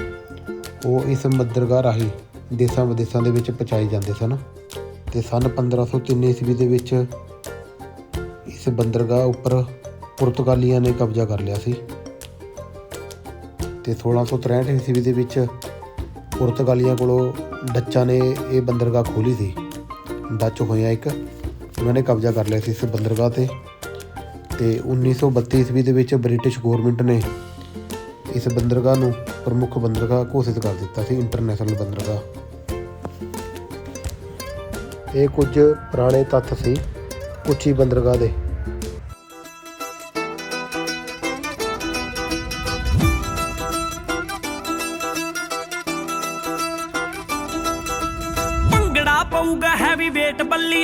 ਉਹ ਇਸ ਬੰਦਰਗਾਹ ਰਾਹੀਂ ਦੇਸਾਂ ਵਿਦੇਸਾਂ ਦੇ ਵਿੱਚ ਪਹੁੰਚਾਏ ਜਾਂਦੇ ਸਨ ਤੇ ਸਨ 1503 ਈਸਵੀ ਦੇ ਵਿੱਚ ਇਸ ਬੰਦਰਗਾਹ ਉੱਪਰ ਪੁਰਤਗਾਲੀਆਂ ਨੇ ਕਬਜ਼ਾ ਕਰ ਲਿਆ ਸੀ। ਤੇ 1663 ਈਸਵੀ ਦੇ ਵਿੱਚ ਪੁਰਤਗਾਲੀਆਂ ਕੋਲੋਂ ਡੱਚਾਂ ਨੇ ਇਹ ਬੰਦਰਗਾਹ ਖੋਲੀ ਸੀ। ਡੱਚ ਹੋਇਆ ਇੱਕ, ਉਹਨਾਂ ਨੇ ਕਬਜ਼ਾ ਕਰ ਲਿਆ ਸੀ ਇਸ ਬੰਦਰਗਾਹ ਤੇ। ਤੇ 1932 ਈਸਵੀ ਦੇ ਵਿੱਚ ਬ੍ਰਿਟਿਸ਼ ਗਵਰਨਮੈਂਟ ਨੇ ਇਸ ਬੰਦਰਗਾਹ ਨੂੰ ਪ੍ਰਮੁੱਖ ਬੰਦਰਗਾਹ ਘੋਸ਼ਿਤ ਕਰ ਦਿੱਤਾ ਸੀ ਇੰਟਰਨੈਸ਼ਨਲ ਬੰਦਰਗਾਹ। ਇਹ ਕੁਝ ਪੁਰਾਣੇ ਤੱਥ ਸੀ ਉੱਚੀ ਬੰਦਰਗਾਹ ਦੇ।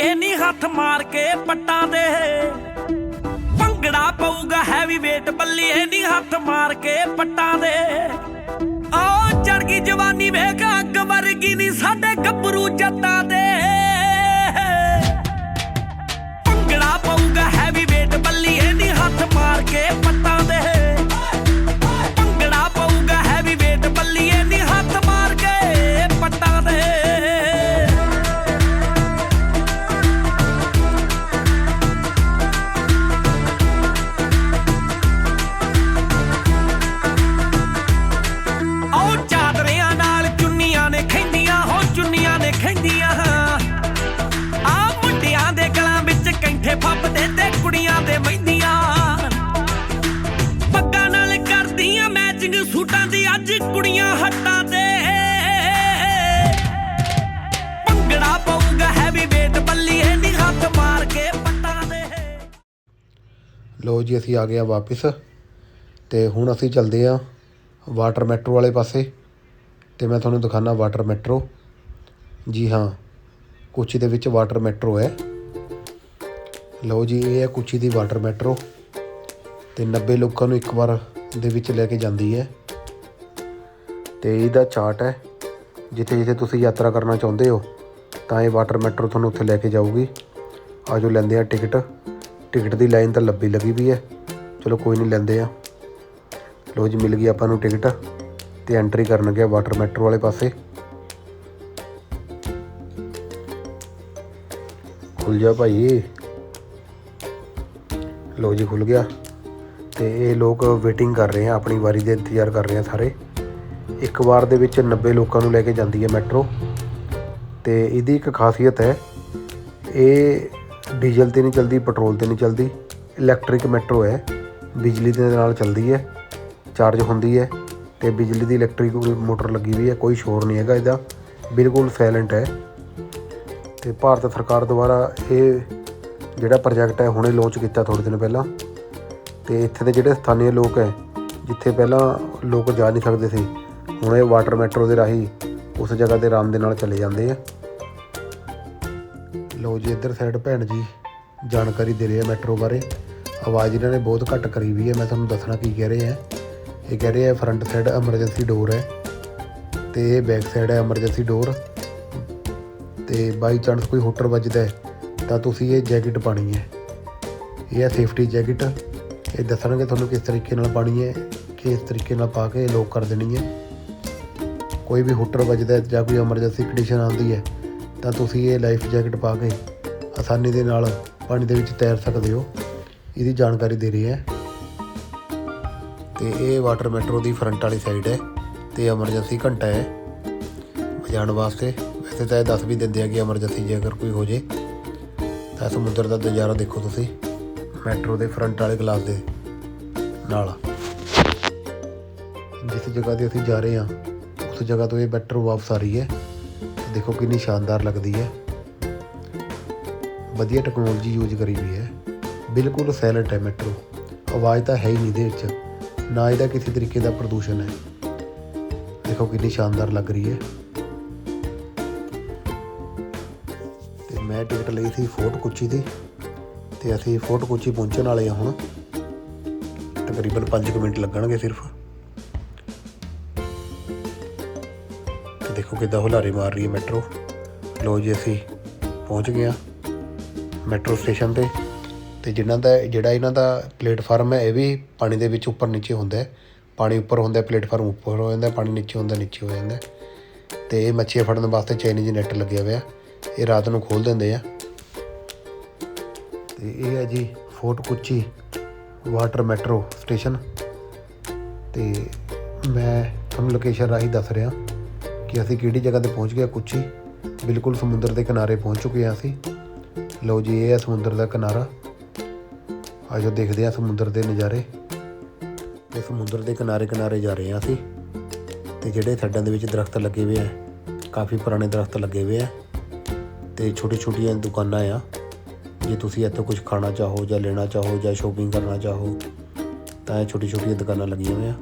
Weight ਨਹੀਂ ਹੱਥ ਮਾਰ ਕੇ ਪੱਟਾਂ ਦੇ। ਭੰਗੜਾ ਪਊਗਾ ਹੈਵੀ weight ਬੱਲੀਏ ਨਹੀਂ ਹੱਥ ਮਾਰ ਕੇ ਪੱਟਾਂ ਦੇ। ਆਓ ਚੜ ਗਈ ਜਵਾਨੀ ਵੇਖ, ਅੱਗ ਵਰਗੀ ਨਹੀਂ ਸਾਡੇ ਗੱਭਰੂ ਜੱਟਾਂ ਦੇ। ਭੰਗੜਾ ਪਊਗਾ ਹੈਵੀ weight ਇਹ ਨਹੀਂ ਹੱਥ ਮਾਰ ਕੇ ਪੱਟਾਂ ਅਸੀਂ ਆ ਗਏ ਆ ਵਾਪਿਸ ਤੇ ਹੁਣ ਅਸੀਂ ਚੱਲਦੇ ਆ ਵਾਟਰ ਮੈਟਰੋ ਵਾਲੇ ਪਾਸੇ ਤੇ ਮੈਂ ਤੁਹਾਨੂੰ ਦਿਖਾਣਾ ਵਾਟਰ ਮੈਟਰੋ। ਜੀ ਹਾਂ, ਕੋਚੀ ਦੇ ਵਿੱਚ ਵਾਟਰ ਮੈਟਰੋ ਹੈ। ਲਓ ਜੀ, ਇਹ ਹੈ ਕੋਚੀ ਦੀ ਵਾਟਰ ਮੈਟਰੋ ਤੇ 90 ਲੋਕਾਂ ਨੂੰ ਇੱਕ ਵਾਰ ਦੇ ਵਿੱਚ ਲੈ ਕੇ ਜਾਂਦੀ ਹੈ। ਤੇ ਇਹਦਾ ਚਾਰਟ ਹੈ, ਜਿੱਥੇ ਜਿੱਥੇ ਤੁਸੀਂ ਯਾਤਰਾ ਕਰਨਾ ਚਾਹੁੰਦੇ ਹੋ, ਤਾਂ ਇਹ ਵਾਟਰ ਮੈਟਰੋ ਤੁਹਾਨੂੰ ਉੱਥੇ ਲੈ ਕੇ ਜਾਊਗੀ। ਆਜੋ ਲੈਂਦੇ ਆ ਟਿਕਟ। ਟਿਕਟ ਦੀ ਲਾਈਨ ਤਾਂ ਲੱਭੀ ਲੱਗੀ ਵੀ ਹੈ। ਚਲੋ ਕੋਈ ਨਹੀਂ ਲੈਂਦੇ ਆ। ਲੋ ਜੀ, ਮਿਲ ਗਈ ਆਪਾਂ ਨੂੰ ਟਿਕਟ ਤੇ ਐਂਟਰੀ ਕਰਨ ਗਿਆ ਵਾਟਰ ਮੈਟਰੋ ਵਾਲੇ ਪਾਸੇ। ਖੁੱਲ ਜਾ ਭਾਈ। ਲੋ ਜੀ, ਖੁੱਲ ਗਿਆ। ਤੇ ਇਹ ਲੋਕ ਵੇਟਿੰਗ ਕਰ ਰਹੇ ਆ, ਆਪਣੀ ਵਾਰੀ ਦੇ ਇੰਤਜ਼ਾਰ ਕਰ ਰਹੇ ਆ ਸਾਰੇ। ਇੱਕ ਵਾਰ ਦੇ ਵਿੱਚ 90 ਲੋਕਾਂ ਨੂੰ ਲੈ ਕੇ ਜਾਂਦੀ ਹੈ ਮੈਟਰੋ ਤੇ ਇਹਦੀ ਇੱਕ ਖਾਸੀਅਤ ਹੈ, ਇਹ ਡੀਜ਼ਲ ਤੇ ਨਹੀਂ ਚੱਲਦੀ, ਪੈਟਰੋਲ ਤੇ ਨਹੀਂ ਚੱਲਦੀ, ਇਲੈਕਟ੍ਰਿਕ ਮੈਟਰੋ ਹੈ, ਬਿਜਲੀ ਦੇ ਨਾਲ ਚੱਲਦੀ ਹੈ, ਚਾਰਜ ਹੁੰਦੀ ਹੈ ਤੇ ਬਿਜਲੀ ਦੀ ਇਲੈਕਟ੍ਰਿਕ ਮੋਟਰ ਲੱਗੀ ਹੋਈ ਹੈ, ਕੋਈ ਸ਼ੋਰ ਨਹੀਂ ਹੈਗਾ ਇਹਦਾ, ਬਿਲਕੁਲ ਸਾਇਲੈਂਟ ਹੈ। ਤੇ ਭਾਰਤ ਸਰਕਾਰ ਦੁਆਰਾ ਇਹ ਜਿਹੜਾ ਪ੍ਰੋਜੈਕਟ ਹੈ, ਹੁਣੇ ਲਾਂਚ ਕੀਤਾ ਥੋੜੇ ਦਿਨ ਪਹਿਲਾਂ, ਤੇ ਇੱਥੇ ਦੇ ਜਿਹੜੇ ਸਥਾਨੀ ਲੋਕ ਹੈ, ਜਿੱਥੇ ਪਹਿਲਾਂ ਲੋਕ ਜਾ ਨਹੀਂ ਸਕਦੇ ਸੀ, ਹੁਣ ਇਹ ਵਾਟਰ ਮੈਟਰੋ ਦੇ ਰਾਹੀਂ ਉਸ ਜਗ੍ਹਾ ਤੇ ਆਰਾਮ ਦੇ ਨਾਲ ਚਲੇ ਜਾਂਦੇ ਆ। ਲਓ ਜੀ, ਇੱਧਰ ਸਾਈਡ ਭੈਣ ਜੀ, ਜਾਣਕਾਰੀ ਦੇ ਰਹੇ ਆ ਮੈਟਰੋ ਬਾਰੇ। ਆਵਾਜ਼ ਇਹਨਾਂ ਨੇ ਬਹੁਤ ਘੱਟ ਕਰੀ ਵੀ ਹੈ, ਮੈਂ ਤੁਹਾਨੂੰ ਦੱਸਣਾ ਕੀ ਕਹਿ ਰਹੇ ਆ। ਇਹ ਕਹਿ ਰਹੇ ਆ ਫਰੰਟ ਸਾਈਡ ਐਮਰਜੈਂਸੀ ਡੋਰ ਹੈ ਤੇ ਇਹ ਬੈਕ ਸਾਈਡ ਹੈ ਐਮਰਜੈਂਸੀ ਡੋਰ ਤੇ ਬਾਈ ਚਾਂਸ ਕੋਈ ਹੋਟਰ ਵੱਜਦਾ ਤਾਂ ਤੁਸੀਂ ਇਹ ਜੈਕਟ ਪਾਣੀ ਹੈ। ਇਹ ਹੈ ਸੇਫਟੀ ਜੈਕਟ ਇਹ ਦੱਸਣਗੇ ਤੁਹਾਨੂੰ ਕਿਸ ਤਰੀਕੇ ਨਾਲ ਪਾਣੀ ਹੈ, ਕਿਸ ਤਰੀਕੇ ਨਾਲ ਪਾ ਕੇ ਲੋਕ ਕਰ ਦੇਣੀ ਹੈ। ਕੋਈ ਵੀ ਹੁੱਟਰ ਵੱਜਦਾ ਜਾਂ ਕੋਈ ਐਮਰਜੈਂਸੀ ਕੰਡੀਸ਼ਨ ਆਉਂਦੀ ਹੈ ਤਾਂ ਤੁਸੀਂ ਇਹ ਲਾਈਫ ਜੈਕਟ ਪਾ ਕੇ ਆਸਾਨੀ ਦੇ ਨਾਲ ਪਾਣੀ ਦੇ ਵਿੱਚ ਤੈਰ ਸਕਦੇ ਹੋ। ਇਹਦੀ ਜਾਣਕਾਰੀ ਦੇ ਰਹੀ ਹੈ। ਤੇ ਇਹ ਵਾਟਰ ਮੈਟਰੋ ਦੀ ਫਰੰਟ ਵਾਲੀ ਸਾਈਡ ਹੈ ਤੇ ਐਮਰਜੈਂਸੀ ਘੰਟਾ ਹੈ। ਵਜਾਉਣ ਵਾਸਤੇ ਵੈਸੇ ਤਾਂ ਇਹ ਦੱਸ ਵੀ ਦਿੰਦੇ ਆ ਕਿ ਐਮਰਜੈਂਸੀ ਜੇ ਅਗਰ ਕੋਈ ਹੋ ਜੇ, ਤਾਂ ਸਮੁੰਦਰ ਦਾ ਨਜ਼ਾਰਾ ਦੇਖੋ ਤੁਸੀਂ ਮੈਟਰੋ ਦੇ ਫਰੰਟ ਵਾਲੇ ਗਲਾਸ ਦੇ ਨਾਲ। ਜਿਸ ਜਗ੍ਹਾ ਤੇ ਅਸੀਂ ਜਾ ਰਹੇ ਹਾਂ, ਉਸ ਜਗ੍ਹਾ ਤੋਂ ਇਹ ਮੈਟਰੋ ਵਾਪਸ ਆ ਰਹੀ ਹੈ। ਦੇਖੋ ਕਿੰਨੀ ਸ਼ਾਨਦਾਰ ਲੱਗਦੀ ਹੈ। ਵਧੀਆ ਟੈਕਨੋਲੋਜੀ ਯੂਜ਼ ਕਰੀ ਹੋਈ ਹੈ। ਬਿਲਕੁਲ ਸਾਇਲੈਂਟ ਹੈ ਮੈਟਰੋ ਆਵਾਜ਼ ਤਾਂ ਹੈ ਹੀ ਨਹੀਂ ਇਹਦੇ ਵਿੱਚ। ਨਾ ਇਹਦਾ ਕਿਸੇ ਤਰੀਕੇ ਦਾ ਪ੍ਰਦੂਸ਼ਣ ਹੈ। ਦੇਖੋ ਕਿੰਨੀ ਸ਼ਾਨਦਾਰ ਲੱਗ ਰਹੀ ਹੈ। ਤੇ ਮੈਂ ਟਿਕਟ ਲਈ ਸੀ ਫੋਰਟ ਕੋਚੀ ਦੀ। ਤੇ ਅਸੀਂ ਫੋਰਟ ਕੋਚੀ ਪਹੁੰਚਣ ਵਾਲੇ ਹਾਂ ਹੁਣ। ਤਕਰੀਬਨ 5 ਮਿੰਟ ਲੱਗਣਗੇ ਸਿਰਫ। ਦੇਖੋ ਕਿੱਦਾਂ ਹੁਲਾਰੇ ਮਾਰ ਰਹੀ ਹੈ ਮੈਟਰੋ। ਲੋ ਜੀ ਅਸੀਂ ਪਹੁੰਚ ਗਏ ਹਾਂ ਮੈਟਰੋ ਸਟੇਸ਼ਨ ਤੇ। ਤੇ ਜਿਨ੍ਹਾਂ ਦਾ ਜਿਹੜਾ ਇਹਨਾਂ ਦਾ ਪਲੇਟਫਾਰਮ ਹੈ, ਇਹ ਵੀ ਪਾਣੀ ਦੇ ਵਿੱਚ ਉੱਪਰ ਨੀਚੇ ਹੁੰਦਾ ਹੈ। ਪਾਣੀ ਉੱਪਰ ਹੁੰਦਾ ਹੈ, ਪਲੇਟਫਾਰਮ ਉੱਪਰ ਹੋ ਜਾਂਦਾ ਪਾਣੀ ਨੀਚੇ ਹੁੰਦਾ, ਨੀਚੇ ਹੋ ਜਾਂਦਾ ਹੈ। ਤੇ ਇਹ ਮੱਛੀਆਂ ਫੜਨ ਵਾਸਤੇ ਚਾਈਨੀਜ਼ ਨੈਟ ਲੱਗਿਆ ਹੋਇਆ ਇਹ ਰਾਤ ਨੂੰ ਖੋਲ ਦਿੰਦੇ ਆ। ਤੇ ਇਹ ਹੈ ਜੀ Fort Kochi water metro station. ਤੇ ਮੈਂ ਤੁਹਾਨੂੰ ਲੋਕੇਸ਼ਨ ਰਾਹੀਂ ਦੱਸ ਰਿਹਾ। ਕਿ ਅਸੀਂ ਕਿਹੜੀ ਜਗ੍ਹਾ ਤੇ ਪਹੁੰਚ ਗਏ ਕੁਚੀ ਬਿਲਕੁਲ ਸਮੁੰਦਰ ਦੇ ਕਿਨਾਰੇ ਪਹੁੰਚ ਚੁੱਕੇ ਹਾਂ ਅਸੀਂ। ਲਓ ਜੀ, ਇਹ ਹੈ ਸਮੁੰਦਰ ਦਾ ਕਿਨਾਰਾ। ਆਜੋ ਦੇਖਦੇ ਹਾਂ ਸਮੁੰਦਰ ਦੇ ਨਜ਼ਾਰੇ। ਤੇ ਸਮੁੰਦਰ ਦੇ ਕਿਨਾਰੇ ਕਿਨਾਰੇ ਜਾ ਰਹੇ ਹਾਂ ਅਸੀਂ। ਤੇ ਜਿਹੜੇ ਸਾਈਡਾਂ ਦੇ ਵਿੱਚ ਦਰਖਤ ਲੱਗੇ ਹੋਏ ਆ, ਕਾਫੀ ਪੁਰਾਣੇ ਦਰਖਤ ਲੱਗੇ ਹੋਏ ਆ। ਤੇ ਛੋਟੀ ਛੋਟੀਆਂ ਦੁਕਾਨਾਂ ਆ। ਜੇ ਤੁਸੀਂ ਇੱਥੋਂ ਕੁਝ ਖਾਣਾ ਚਾਹੋ ਜਾਂ ਲੈਣਾ ਚਾਹੋ ਜਾਂ ਸ਼ੋਪਿੰਗ ਕਰਨਾ ਚਾਹੋ, ਤਾਂ ਇਹ ਛੋਟੀ ਛੋਟੀਆਂ ਦੁਕਾਨਾਂ ਲੱਗੀਆਂ ਹੋਈਆਂ।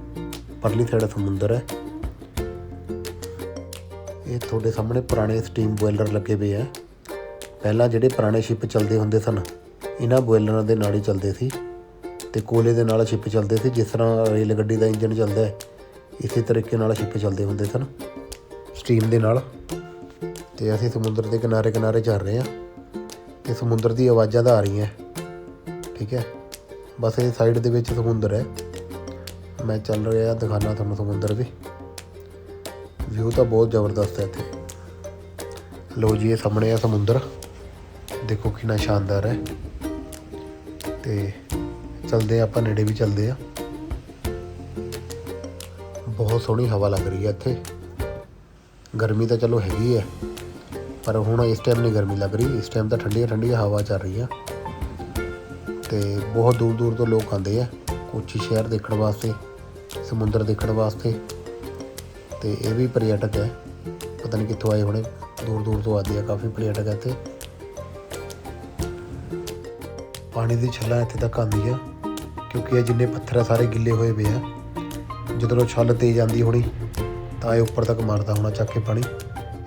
ਪਰਲੀ ਸਾਈਡ ਸਮੁੰਦਰ ਹੈ। ਇਹ ਤੁਹਾਡੇ ਸਾਹਮਣੇ ਪੁਰਾਣੇ ਸਟੀਮ ਬੋਇਲਰ ਲੱਗੇ ਹੋਏ ਆ। ਪਹਿਲਾਂ ਜਿਹੜੇ ਪੁਰਾਣੇ ਸ਼ਿਪ ਚੱਲਦੇ ਹੁੰਦੇ ਸਨ, ਇਹਨਾਂ ਬੋਇਲਰਾਂ ਦੇ ਨਾਲ ਹੀ ਚੱਲਦੇ ਸੀ ਤੇ ਕੋਲੇ ਦੇ ਨਾਲ ਸ਼ਿਪ ਚੱਲਦੇ ਸੀ, ਜਿਸ ਤਰ੍ਹਾਂ ਰੇਲ ਗੱਡੀ ਦਾ ਇੰਜਨ ਚੱਲਦਾ ਹੈ, ਇਸੇ ਤਰੀਕੇ ਨਾਲ ਸ਼ਿਪ ਚੱਲਦੇ ਹੁੰਦੇ ਸਨ ਸਟੀਮ ਦੇ ਨਾਲ। ਤੇ ਅਸੀਂ ਸਮੁੰਦਰ ਦੇ ਕਿਨਾਰੇ ਕਿਨਾਰੇ ਚੱਲ ਰਹੇ ਹਾਂ ਤੇ ਸਮੁੰਦਰ ਦੀ ਆਵਾਜ਼ਾਂ ਤਾਂ ਆ ਰਹੀਆਂ ਠੀਕ ਹੈ? ਬਸ ਇਹ ਸਾਈਡ ਦੇ ਵਿੱਚ ਸਮੁੰਦਰ ਹੈ। ਮੈਂ ਚੱਲ ਰਿਹਾ ਦਿਖਾਣਾ ਤੁਹਾਨੂੰ ਸਮੁੰਦਰ ਵੀ। ਵਿਊ ਤਾਂ ਬਹੁਤ ਜ਼ਬਰਦਸਤ ਹੈ ਇੱਥੇ। ਲੋ ਜੀ, ਇਹ ਸਾਹਮਣੇ ਆ ਸਮੁੰਦਰ। ਦੇਖੋ ਕਿੰਨਾ ਸ਼ਾਨਦਾਰ ਹੈ। ਤੇ ਚਲਦੇ ਆ ਆਪਾਂ ਨੇੜੇ ਵੀ ਚਲਦੇ ਆ ਬਹੁਤ ਸੋਹਣੀ ਹਵਾ ਲੱਗ ਰਹੀ ਹੈ ਇੱਥੇ। ਗਰਮੀ ਤਾਂ ਚਲੋ ਹੈਗੀ ਹੈ, ਪਰ ਹੁਣ ਇਸ ਟਾਈਮ ਨਹੀਂ ਗਰਮੀ ਲੱਗ ਰਹੀ। ਇਸ ਟਾਈਮ ਤਾਂ ਠੰਡੀ ਠੰਡੀ ਹਵਾ ਚੱਲ ਰਹੀ ਆ ਤੇ ਬਹੁਤ ਦੂਰ ਦੂਰ ਤੋਂ ਲੋਕ ਆਉਂਦੇ ਆ ਕੋਚੀ ਸ਼ਹਿਰ ਦੇਖਣ ਵਾਸਤੇ, ਸਮੁੰਦਰ ਦੇਖਣ ਵਾਸਤੇ। ਤੇ ਇਹ ਵੀ ਪਰਯਟਕ ਹੈ। ਪਤਾ ਨਹੀਂ ਕਿੱਥੋਂ ਆਏ ਹੋਣੇ। ਦੂਰ ਦੂਰ ਤੋਂ ਆਉਂਦੇ ਆ ਕਾਫੀ ਪਰਯਟਕ ਇੱਥੇ। ਪਾਣੀ ਦੀ ਛੱਲਾਂ ਇੱਥੇ ਤੱਕ ਆਉਂਦੀ ਆ, ਕਿਉਂਕਿ ਇਹ ਜਿੰਨੇ ਪੱਥਰ ਆ ਸਾਰੇ ਗਿੱਲੇ ਹੋਏ ਪਏ ਆ। ਜਦੋਂ ਛੱਲ ਤੇਜ਼ ਆਉਂਦੀ ਹੋਣੀ, ਤਾਂ ਇਹ ਉੱਪਰ ਤੱਕ ਮਾਰਦਾ ਹੋਣਾ ਚੱਕ ਕੇ ਪਾਣੀ।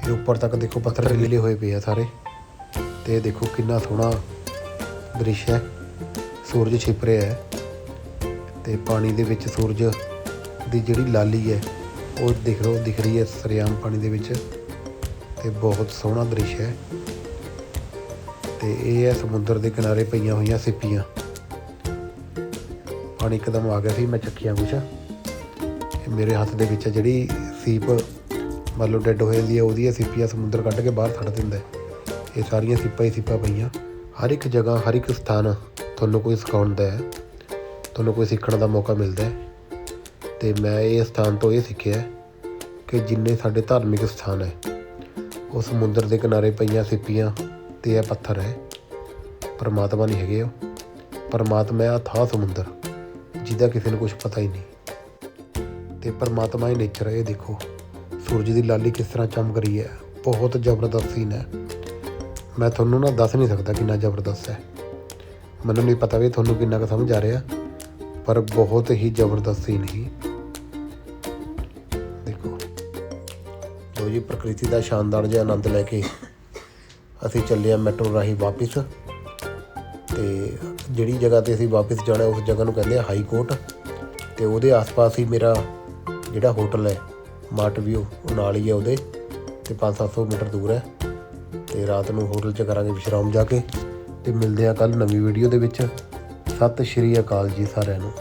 ਇਹ ਉੱਪਰ ਤੱਕ ਦੇਖੋ ਪੱਥਰ ਗਿੱਲੇ ਹੋਏ ਪਏ ਆ ਸਾਰੇ। ਤੇ ਇਹ ਦੇਖੋ ਕਿੰਨਾ ਸੋਹਣਾ ਦ੍ਰਿਸ਼ ਹੈ। ਸੂਰਜ ਛਿਪ ਰਿਹਾ ਹੈ। ਤੇ ਪਾਣੀ ਦੇ ਵਿੱਚ ਸੂਰਜ ਦੀ ਜਿਹੜੀ ਲਾਲੀ ਹੈ ਉਹ ਦਿਖ ਰੋ, ਦਿਖ ਰਹੀ ਹੈ ਸਰਿਆਮ ਪਾਣੀ ਦੇ ਵਿੱਚ ਤੇ ਬਹੁਤ ਸੋਹਣਾ ਦ੍ਰਿਸ਼ ਹੈ। ਤੇ ਇਹ ਹੈ ਸਮੁੰਦਰ ਦੇ ਕਿਨਾਰੇ ਪਈਆਂ ਹੋਈਆਂ ਸਿੱਪੀਆਂ। ਪਾਣੀ ਇੱਕਦਮ ਆ ਗਿਆ ਸੀ, ਮੈਂ ਚੱਕੀਆਂ ਕੁਛ। ਮੇਰੇ ਹੱਥ ਦੇ ਵਿੱਚ ਜਿਹੜੀ ਸੀਪ ਮੰਨ ਲਓ ਡੈੱਡ ਹੋ ਜਾਂਦੀ ਹੈ ਉਹਦੀਆਂ ਸਿੱਪੀਆਂ ਸਮੁੰਦਰ ਕੱਢ ਕੇ ਬਾਹਰ ਛੱਡ ਦਿੰਦਾ ਇਹ ਸਾਰੀਆਂ ਸਿੱਪਾਂ ਹੀ ਸਿੱਪਾਂ ਪਈਆਂ। ਹਰ ਇੱਕ ਜਗ੍ਹਾ, ਹਰ ਇੱਕ ਸਥਾਨ ਤੁਹਾਨੂੰ ਕੋਈ ਸਿਖਾਉਂਦਾ ਹੈ, ਤੁਹਾਨੂੰ ਕੋਈ ਸਿੱਖਣ ਦਾ ਮੌਕਾ ਮਿਲਦਾ ਹੈ। ਤੇ ਮੈਂ ਇਹ ਸਥਾਨ ਤੋਂ ਇਹ ਸਿੱਖਿਆ ਕਿ ਜਿੰਨੇ ਸਾਡੇ ਧਾਰਮਿਕ ਸਥਾਨ ਹੈ, ਉਹ ਸਮੁੰਦਰ ਦੇ ਕਿਨਾਰੇ ਪਈਆਂ ਸਿੱਪੀਆਂ ਤੇ ਇਹ ਪੱਥਰ ਹੈ। ਪਰਮਾਤਮਾ ਨਹੀਂ ਹੈਗੇ ਉਹ। ਪਰਮਾਤਮਾ ਹੈ ਅਥਾਹ ਸਮੁੰਦਰ, ਜਿਹਦਾ ਕਿਸੇ ਨੂੰ ਕੁਝ ਪਤਾ ਹੀ ਨਹੀਂ। ਤੇ ਪਰਮਾਤਮਾ ਹੀ ਨੇਚਰ ਹੈ, ਇਹ ਦੇਖੋ। ਸੂਰਜ ਦੀ ਲਾਲੀ ਕਿਸ ਤਰ੍ਹਾਂ ਚਮਕ ਰਹੀ ਹੈ, ਬਹੁਤ ਜ਼ਬਰਦਸਤ ਸੀਨ ਹੈ। ਮੈਂ ਤੁਹਾਨੂੰ ਨਾ ਦੱਸ ਨਹੀਂ ਸਕਦਾ ਕਿੰਨਾ ਜ਼ਬਰਦਸਤ ਹੈ। ਮੈਨੂੰ ਨਹੀਂ ਪਤਾ ਵੀ ਤੁਹਾਨੂੰ ਕਿੰਨਾ ਕੁ ਸਮਝ ਆ ਰਿਹਾ, ਪਰ ਬਹੁਤ ਹੀ ਜ਼ਬਰਦਸਤ ਸੀਨ ਸੀ ਪ੍ਰਕਿਰਤੀ ਦਾ ਸ਼ਾਨਦਾਰ ਜਿਹਾ ਆਨੰਦ ਲੈ ਕੇ ਅਸੀਂ ਚੱਲੇ ਆ ਮੈਟਰੋ ਰਾਹੀਂ ਵਾਪਿਸ। ਤੇ ਜਿਹੜੀ ਜਗ੍ਹਾ ਤੇ ਅਸੀਂ ਵਾਪਿਸ ਜਾਣਾ, ਉਸ ਜਗ੍ਹਾ ਨੂੰ ਕਹਿੰਦੇ ਆ ਹਾਈ ਕੋਰਟ। ਤੇ ਉਹਦੇ ਆਸ-ਪਾਸ ਹੀ ਮੇਰਾ ਜਿਹੜਾ ਹੋਟਲ ਹੈ, ਮਾਰਟ ਵਿਊ ਉਹ ਨਾਲ ਹੀ ਹੈ ਉਹਦੇ। ਤੇ 5-700 ਮੀਟਰ ਦੂਰ ਹੈ। ਤੇ ਰਾਤ ਨੂੰ ਹੋਟਲ 'ਚ ਕਰਾਂਗੇ ਵਿਸ਼ਰਾਮ ਜਾ ਕੇ। ਤੇ ਮਿਲਦੇ ਆ ਕੱਲ ਨਵੀਂ ਵੀਡੀਓ ਦੇ ਵਿੱਚ। ਸਤਿ ਸ਼੍ਰੀ ਅਕਾਲ ਜੀ ਸਾਰਿਆਂ ਨੂੰ।